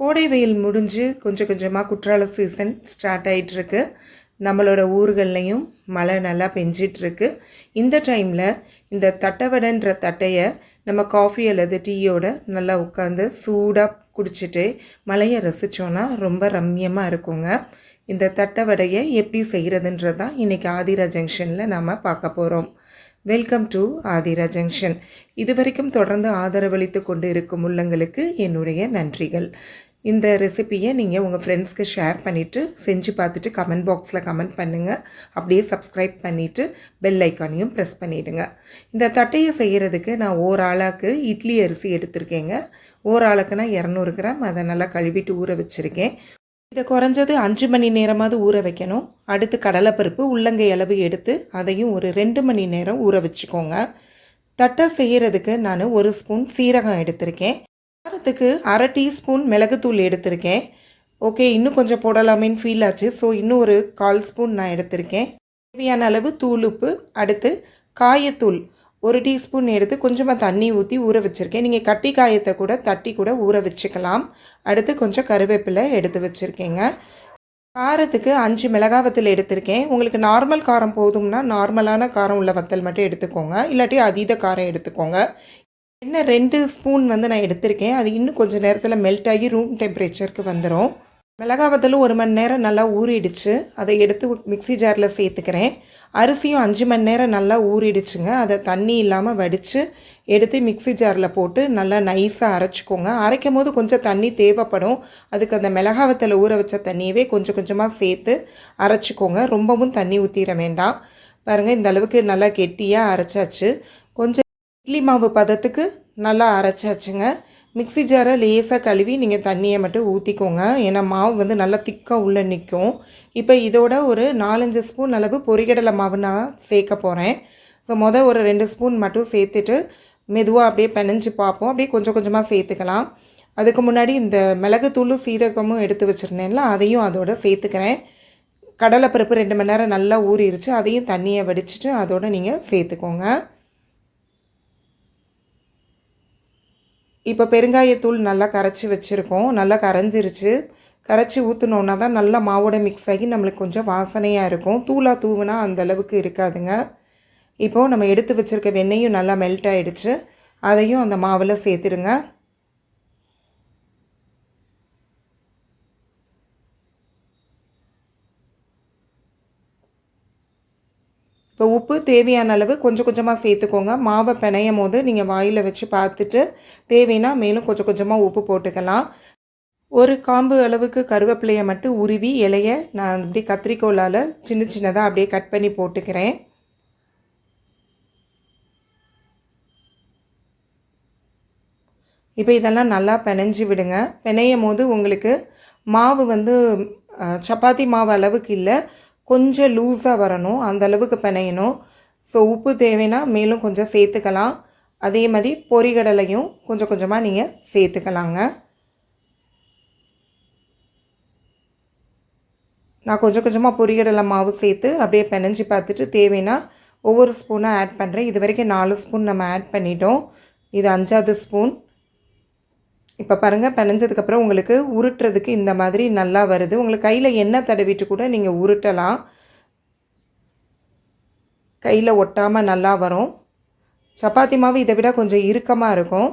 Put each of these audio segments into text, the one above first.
கோடை வெயில் முடிஞ்சு கொஞ்சம் கொஞ்சமாக குற்றால சீசன் ஸ்டார்ட் ஆகிட்டுருக்கு நம்மளோட ஊர்கள்லையும் மழை நல்லா பெஞ்சிட்ருக்கு இந்த டைமில் இந்த தட்டவடைன்ற தட்டையை நம்ம காஃபி அல்லது டீயோட நல்லா உட்காந்து சூடாக குடிச்சிட்டு மழையை ரசித்தோன்னா ரொம்ப ரம்மியமாக இருக்குங்க. இந்த தட்டை வடையை எப்படி செய்கிறதுன்றதான் இன்றைக்கி ஆதிரா ஜங்ஷனில் நாம் பார்க்க போகிறோம் வெல்கம் டு ஆதிரா ஜங்ஷன் இதுவரைக்கும் தொடர்ந்து ஆதரவளித்து கொண்டு இருக்கும் உள்ளங்களுக்கு என்னுடைய நன்றிகள். இந்த ரெசிப்பியை நீங்கள் உங்கள் ஃப்ரெண்ட்ஸ்க்கு ஷேர் பண்ணிவிட்டு செஞ்சு பார்த்துட்டு கமெண்ட் பாக்ஸில் கமெண்ட் பண்ணுங்கள் அப்படியே சப்ஸ்கிரைப் பண்ணிவிட்டு பெல் ஐக்கானையும் ப்ரெஸ் பண்ணிவிடுங்க இந்த தட்டையை செய்கிறதுக்கு நான் ஓராளாக்கு இட்லி அரிசி எடுத்திருக்கேங்க. ஓர் நான் இரநூறு கிராம். அதை நல்லா கழுவிட்டு ஊற வச்சுருக்கேன். இதை குறைஞ்சது அஞ்சு மணி நேரமாவது ஊற வைக்கணும். அடுத்து கடலைப்பருப்பு உள்ளங்கை அளவு எடுத்து அதையும் ஒரு ரெண்டு மணி நேரம் ஊற வச்சுக்கோங்க. தட்டை செய்கிறதுக்கு நான் ஒரு ஸ்பூன் சீரகம் எடுத்திருக்கேன். காரத்துக்கு அரை டீஸ்பூன் மிளகுத்தூள் எடுத்திருக்கேன். ஓகே இன்னும் கொஞ்சம் போடலாமேன்னு ஃபீல் ஆச்சு. ஸோ இன்னும் ஒரு கால் ஸ்பூன் நான் எடுத்திருக்கேன். தேவையான அளவு தூள் உப்பு அடுத்து காயத்தூள் ஒரு டீஸ்பூன் எடுத்து கொஞ்சமாக தண்ணி ஊற்றி ஊற வச்சுருக்கேன். நீங்கள் கட்டி காயத்தை கூட தட்டி கூட ஊற வச்சுக்கலாம். அடுத்து கொஞ்சம் கருவேப்பிலை எடுத்து வச்சுருக்கேங்க. காரத்துக்கு அஞ்சு மிளகா வத்தல் எடுத்திருக்கேன். உங்களுக்கு நார்மல் காரம் போதும்னா நார்மலான காரம் உள்ள வத்தல் மட்டும் எடுத்துக்கோங்க. இல்லாட்டி அதீத காரம் எடுத்துக்கோங்க. என்ன ரெண்டு ஸ்பூன் வந்து நான் எடுத்திருக்கேன். அது இன்னும் கொஞ்சம் நேரத்தில் மெல்ட் ஆகி ரூம் டெம்பரேச்சருக்கு வந்துடும் மிளகாவத்தலும் ஒரு மணி நேரம் நல்லா ஊறிடுச்சு. அதை எடுத்து மிக்சி ஜாரில் சேர்த்துக்கிறேன். அரிசியும் அஞ்சு மணி நேரம் நல்லா ஊறிடுச்சுங்க. அதை தண்ணி இல்லாமல் வடித்து எடுத்து மிக்சி ஜாரில் போட்டு நல்லா நைஸாக அரைச்சிக்கோங்க. அரைக்கும் போது கொஞ்சம் தண்ணி தேவைப்படும். அதுக்கு அந்த மிளகாவத்தில் வத்தலை ஊற வச்ச தண்ணியவே கொஞ்சம் கொஞ்சமாக சேர்த்து அரைச்சிக்கோங்க. ரொம்பவும் தண்ணி ஊற்றிட வேண்டாம். பாருங்கள் இந்த அளவுக்கு நல்லா கெட்டியாக அரைச்சாச்சு. கொஞ்சம் இட்லி மாவு பதத்துக்கு நல்லா அரைச்சாச்சுங்க. மிக்சி ஜாரை லேசாக கழுவி நீங்கள் தண்ணியை மட்டும் ஊற்றிக்கோங்க ஏன்னா மாவு வந்து நல்லா திக்காக உள்ளே நிற்கும் இப்போ இதோட ஒரு நாலஞ்சு ஸ்பூன் அளவு பொரிகடலை மாவு நான் சேர்க்க போகிறேன் ஸோ மொதல் ஒரு ரெண்டு ஸ்பூன் மட்டும் சேர்த்துட்டு மெதுவாக அப்படியே பெனஞ்சு பார்ப்போம். அப்படியே கொஞ்சம் கொஞ்சமாக சேர்த்துக்கலாம். அதுக்கு முன்னாடி இந்த மிளகுத்தூளும் சீரகமும் எடுத்து வச்சுருந்தேன்ல அதையும் அதோட சேர்த்துக்கிறேன். கடலைப்பருப்பு ரெண்டு மணி நேரம் நல்லா ஊறிடுச்சு அதையும் தண்ணியை வடிச்சிட்டு அதோட நீங்கள் சேர்த்துக்கோங்க. இப்போ பெருங்காயத்தூள் நல்லா கரைச்சி வச்சுருக்கோம். நல்லா கரைஞ்சிருச்சு. கரைச்சி ஊற்றினோன்னா தான் நல்லா மாவோட மிக்ஸ் ஆகி நம்மளுக்கு கொஞ்சம் வாசனையாக இருக்கும். தூளாக தூவுனா அந்த அளவுக்கு இருக்காதுங்க. இப்போது நம்ம எடுத்து வச்சுருக்க வெண்ணெயும் நல்லா மெல்ட் ஆகிடுச்சு அதையும் அந்த மாவில் சேர்த்துடுங்க. இப்போ உப்பு தேவையான அளவு கொஞ்சம் கொஞ்சமாக சேர்த்துக்கோங்க. மாவை பிணையும் போது நீங்கள் வாயில் வச்சு பார்த்துட்டு தேவைன்னா மேலும் கொஞ்சம் கொஞ்சமாக உப்பு போட்டுக்கலாம். ஒரு காம்பு அளவுக்கு கருவேப்பிலையை மட்டும் உருவி இலையை நான் இப்படி கத்திரிக்கோலால் சின்ன சின்னதாக அப்படியே கட் பண்ணி போட்டுக்கிறேன். இப்போ இதெல்லாம் நல்லா பிணைஞ்சி விடுங்க. பிணையும் போது உங்களுக்கு மாவு வந்து சப்பாத்தி மாவு அளவுக்கு இல்லை. கொஞ்சம் லூஸாக வரணும் அந்த அளவுக்கு பிணையணும். ஸோ உப்பு தேவைன்னா மேலும் கொஞ்சம் சேர்த்துக்கலாம். அதே மாதிரி பொறிகடலையும் கொஞ்சம் கொஞ்சமாக நீங்கள் சேர்த்துக்கலாங்க. நான் கொஞ்சம் கொஞ்சமாக பொரிகடலை மாவு சேர்த்து அப்படியே பிணைஞ்சி பார்த்துட்டு தேவைன்னா ஒவ்வொரு ஸ்பூனாக ஆட் பண்ணுறேன் இது வரைக்கும் நாலு ஸ்பூன் நம்ம ஆட் பண்ணிட்டோம். இது அஞ்சாவது ஸ்பூன் இப்போ பாருங்கள் பிணைஞ்சதுக்கப்புறம் உங்களுக்கு உருட்டுறதுக்கு இந்த மாதிரி நல்லா வருது. உங்களுக்கு கையில் எண்ணெய் தடவிட்டு கூட நீங்கள் உருட்டலாம். கையில் ஒட்டாமல் நல்லா வரும். சப்பாத்தி மாவு இதை விட கொஞ்சம் இறுக்கமாக இருக்கும்.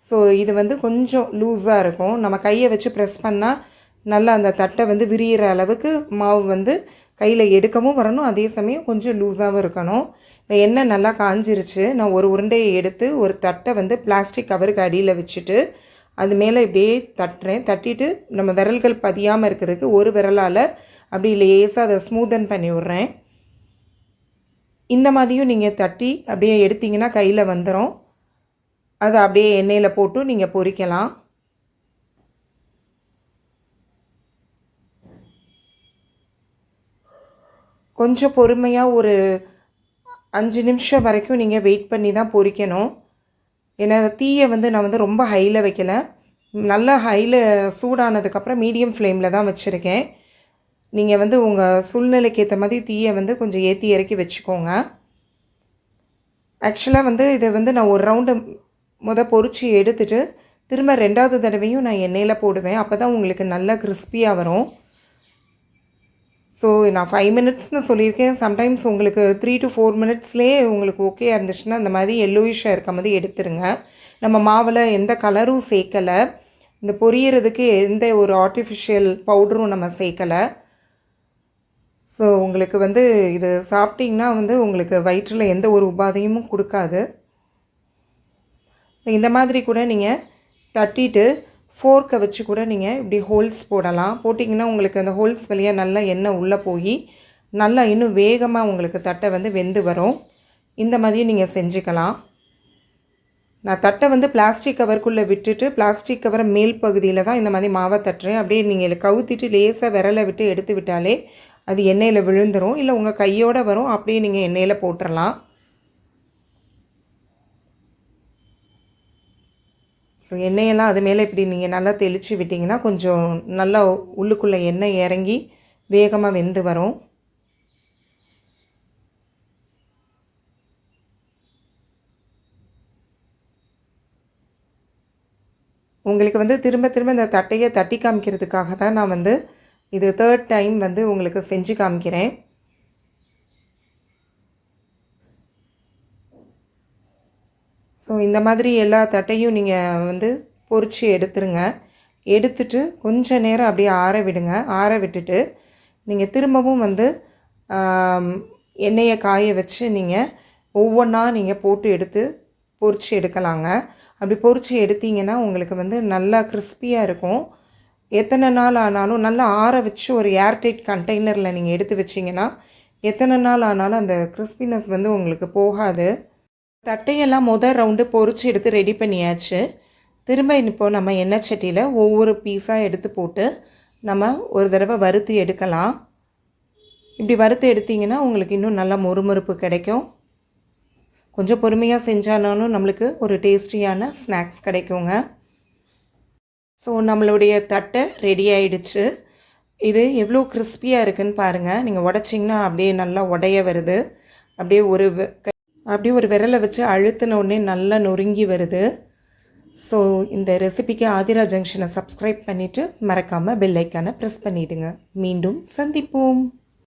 ஸோ இது வந்து கொஞ்சம் லூஸாக இருக்கும். நம்ம கையை வச்சு ப்ரெஸ் பண்ணால் நல்லா அந்த தட்டை வந்து விரிகிற அளவுக்கு மாவு வந்து கையில் எடுக்கவும் வரணும். அதே சமயம் கொஞ்சம் லூஸாகவும் இருக்கணும். இப்போ எண்ணெய் நல்லா காஞ்சிருச்சு. நான் ஒரு உருண்டையை எடுத்து ஒரு தட்டை வந்து பிளாஸ்டிக் கவருக்கு அடியில் வச்சுட்டு அது மேலே இப்படியே தட்டுறேன். தட்டிட்டு நம்ம விரல்கள் பதியாமல் இருக்கிறதுக்கு ஒரு விரலால் அப்படி லேசாக அதை ஸ்மூதன் பண்ணி விட்றேன். இந்த மாதிரியும் நீங்கள் தட்டி அப்படியே எடுத்திங்கன்னா கையில் வந்துடும் அதை அப்படியே எண்ணெயில் போட்டு நீங்கள் பொரிக்கலாம் கொஞ்சம் பொறுமையாக ஒரு அஞ்சு நிமிஷம் வரைக்கும் நீங்கள் வெயிட் பண்ணி தான் பொரிக்கணும் ஏன்னா தீயை வந்து நான் வந்து ரொம்ப ஹையில் வைக்கலை. நல்லா ஹையில் சூடானதுக்கப்புறம் மீடியம் ஃப்ளேமில் தான் வச்சுருக்கேன். நீங்கள் வந்து உங்கள் சூழ்நிலைக்கு ஏற்ற மாதிரி தீயை வந்து கொஞ்சம் ஏற்றி இறக்கி வச்சுக்கோங்க. ஆக்சுவலாக வந்து இதை வந்து நான் ஒரு ரவுண்டு முத பொறிச்சு எடுத்துட்டு திரும்ப ரெண்டாவது தடவையும் நான் எண்ணெயில் போடுவேன். அப்போ தான் உங்களுக்கு நல்லா கிறிஸ்பியாக வரும். ஸோ நான் ஃபைவ் மினிட்ஸ்னு சொல்லியிருக்கேன். சம்டைம்ஸ் உங்களுக்கு த்ரீ டு ஃபோர் மினிட்ஸ்லேயே உங்களுக்கு ஓகே இருந்துச்சுன்னா அந்த மாதிரி எல்லோயிஷாக இருக்க மாதிரி எடுத்துருங்க. நம்ம மாவில் எந்த கலரும் சேர்க்கலை. இந்த பொரியறதுக்கு எந்த ஒரு ஆர்டிஃபிஷியல் பவுடரும் நம்ம சேர்க்கலை. ஸோ உங்களுக்கு வந்து இது சாப்பிட்டிங்கன்னா வந்து உங்களுக்கு வயிற்றில் எந்த ஒரு உபாதையும் கொடுக்காது. ஸோ இந்த மாதிரி கூட நீங்கள் தட்டிட்டு ஃபோர்க்கை வச்சு கூட நீங்கள் இப்படி ஹோல்ஸ் போடலாம். போட்டிங்கன்னா உங்களுக்கு அந்த ஹோல்ஸ் வழியாக நல்லா எண்ணெய் உள்ளே போய் நல்லா இன்னும் வேகமாக உங்களுக்கு தட்டை வந்து வெந்து வரும். இந்த மாதிரி நீங்கள் செஞ்சுக்கலாம். நான் தட்டை வந்து பிளாஸ்டிக் கவருக்குள்ளே விட்டுட்டு பிளாஸ்டிக் கவரை மேல் பகுதியில் தான் இந்த மாதிரி மாவை தட்டுறேன். அப்படியே நீங்கள் கவுத்திட்டு லேசாக விரலை விட்டு எடுத்து விட்டாலே அது எண்ணெயில் விழுந்துடும் இல்லை உங்கள் கையோடு வரும். அப்படியே நீங்கள் எண்ணெயில் போட்டுடலாம் ஸோ எண்ணெயெல்லாம் அது மேலே இப்படி நீங்கள் நல்லா தெளித்து விட்டிங்கன்னா கொஞ்சம் நல்லா உள்ளுக்குள்ளே எண்ணெய் இறங்கி வேகமாக வெந்து வரும். உங்களுக்கு வந்து திரும்ப திரும்ப இந்த தட்டையை தட்டி காமிக்கிறதுக்காக தான் நான் வந்து இது தேர்ட் டைம் வந்து உங்களுக்கு செஞ்சு காமிக்கிறேன். ஸோ இந்த மாதிரி எல்லா தட்டையும் நீங்கள் வந்து பொறிச்சு எடுத்துருங்க. எடுத்துட்டு கொஞ்ச நேரம் அப்படியே ஆற விடுங்க. ஆற விட்டுட்டு நீங்கள் திரும்பவும் வந்து எண்ணெயை காய வச்சு நீங்கள் ஒவ்வொன்றா நீங்கள் போட்டு எடுத்து பொறிச்சு எடுக்கலாங்க. அப்படி பொறிச்சு எடுத்தீங்கன்னா உங்களுக்கு வந்து நல்லா கிறிஸ்பியாக இருக்கும். எத்தனை நாள் ஆனாலும் நல்லா ஆற வச்சு ஒரு ஏர்டைட் கண்டெய்னரில் நீங்கள் எடுத்து வச்சிங்கன்னா எத்தனை நாள் ஆனாலும் அந்த கிறிஸ்பினஸ் வந்து உங்களுக்கு போகாது. தட்டையெல்லாம் முதல் ரவுண்டு பொறிச்சு எடுத்து ரெடி பண்ணியாச்சு. திரும்ப இப்போது நம்ம எண்ணெய் சட்டியில் ஒவ்வொரு பீஸாக எடுத்து போட்டு நம்ம ஒரு தடவை வறுத்து எடுக்கலாம். இப்படி வறுத்து எடுத்திங்கன்னா உங்களுக்கு இன்னும் நல்லா மொறுமொறுப்பு கிடைக்கும். கொஞ்சம் பொறுமையாக செஞ்சாலும் நம்மளுக்கு ஒரு டேஸ்டியான ஸ்நாக்ஸ் கிடைக்குங்க. ஸோ நம்மளுடைய தட்டை ரெடி ஆயிடுச்சு. இது எவ்வளோ கிறிஸ்பியாக இருக்குன்னு பாருங்கள் நீங்கள் உடச்சிங்கன்னா அப்படியே நல்லா உடைய வருது. அப்படியே ஒரு அப்படியே ஒரு விரலை வச்சு அழுத்தின உடனே நல்லா நொறுங்கி வருது. ஸோ இந்த ரெசிபிக்கு ஆதிரா ஜங்ஷனை சப்ஸ்கிரைப் பண்ணிவிட்டு மறக்காமல் பெல் ஐக்கானை ப்ரெஸ் பண்ணிவிடுங்க மீண்டும் சந்திப்போம்.